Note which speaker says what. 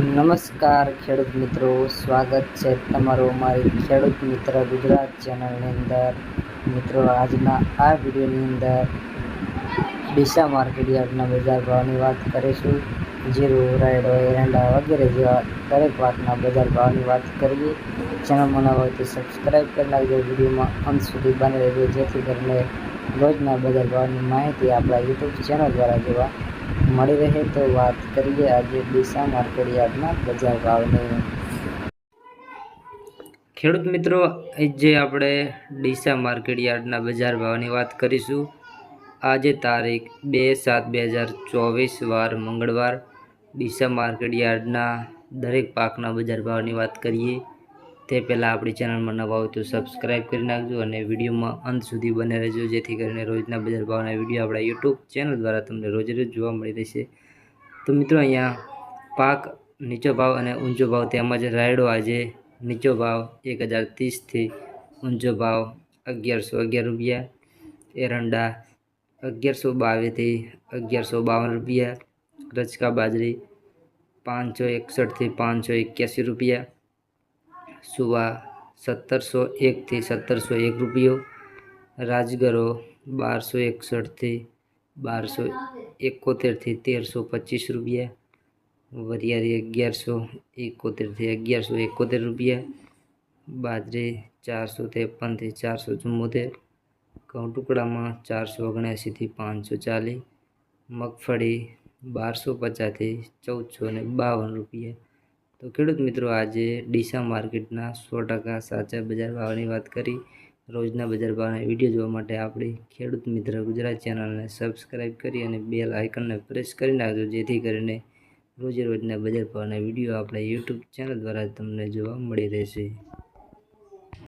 Speaker 1: નમસ્કાર ખેડૂત મિત્રો, સ્વાગત છે તમારું મારી ખેડૂત મિત્ર ગુજરાત ચેનલની અંદર. મિત્રો, આજના આ વિડીયોની અંદર ડીસા માર્કેટ યાર્ડના બજાર ભાવની વાત કરીશું. જીરું, રાયડો, એરંડા વગેરે જેવા દરેક વાતના બજાર ભાવની વાત કરીએ. ચેનલમાં નવા હોય તો સબસ્ક્રાઈબ કરી નાખજો. વિડીયોમાં અંત સુધી બની રહેજો, જેથી કરીને રોજના બજાર ભાવની માહિતી આપણા યુટ્યુબ ચેનલ દ્વારા જોવા મળી રહે તો વાત કરીએ આજે ડીસા માર્કેટ યાર્ડના બજાર ભાવની. ખેડૂત મિત્રો, આજે આપણે ડીસા માર્કેટ યાર્ડના બજાર ભાવની વાત કરીશું. આજે તારીખ બે સાત બે હજાર ચોવીસ, વાર મંગળવાર ડીસા માર્કેટ યાર્ડના દરેક પાકના બજાર ભાવની વાત કરીએ. તે પહેલાં આપણી ચેનલમાં નવા હોય તો સબસ્ક્રાઈબ કરી નાખજો અને વિડીયોમાં અંત સુધી બને રહેજો. જેથી કરીને રોજના બજાર ભાવના વીડિયો આપણા યુટ્યુબ ચેનલ દ્વારા તમને રોજે રોજ જોવા મળી રહેશે. તો મિત્રો અહીંયા પાક નીચો ભાવ અને ઊંચો ભાવ તેમજ રાયડો આજે નીચો ભાવ એક હજાર ત્રીસથી ઊંચો ભાવ અગિયારસો અગિયાર રૂપિયા, એરંડા અગિયારસો બાવીસથી અગિયારસો બાવન રૂપિયા રચકા બાજરી પાંચસો એકસઠથી પાંચસો એક્યાસી રૂપિયા સુવા સત્તરસો એકથી સત્તરસો એક રૂપિયો, રાજગરો બારસો એકસઠથી બારસો એકોતેરથી તેરસો પચીસ રૂપિયા વરિયારી અગિયારસો એકોતેરથી અગિયારસો એકોતેર રૂપિયા, બાજરી ચારસો ત્રેપનથી ચારસો ચુમ્મોતેર, ઘઉં ટુકડામાં ચારસો ઓગણ્યાસીથી પાંચસો ચાલીસ, મગફળી બારસો પચાસથી ચૌદસો ને બાવન રૂપિયા તો ખેડૂત મિત્રો, આજે ડીસા માર્કેટના સો ટકા સાચા બજાર ભાવની વાત કરી. રોજના બજાર ભાવના વીડિયો જોવા માટે આપણી ખેડૂત મિત્ર ગુજરાત ચેનલને સબસ્ક્રાઈબ કરી અને બેલ આઇકનને પ્રેસ કરી નાખજો, જેથી કરીને રોજે રોજના બજાર ભાવના વીડિયો આપણા યુટ્યુબ ચેનલ દ્વારા તમને જોવા મળી રહેશે.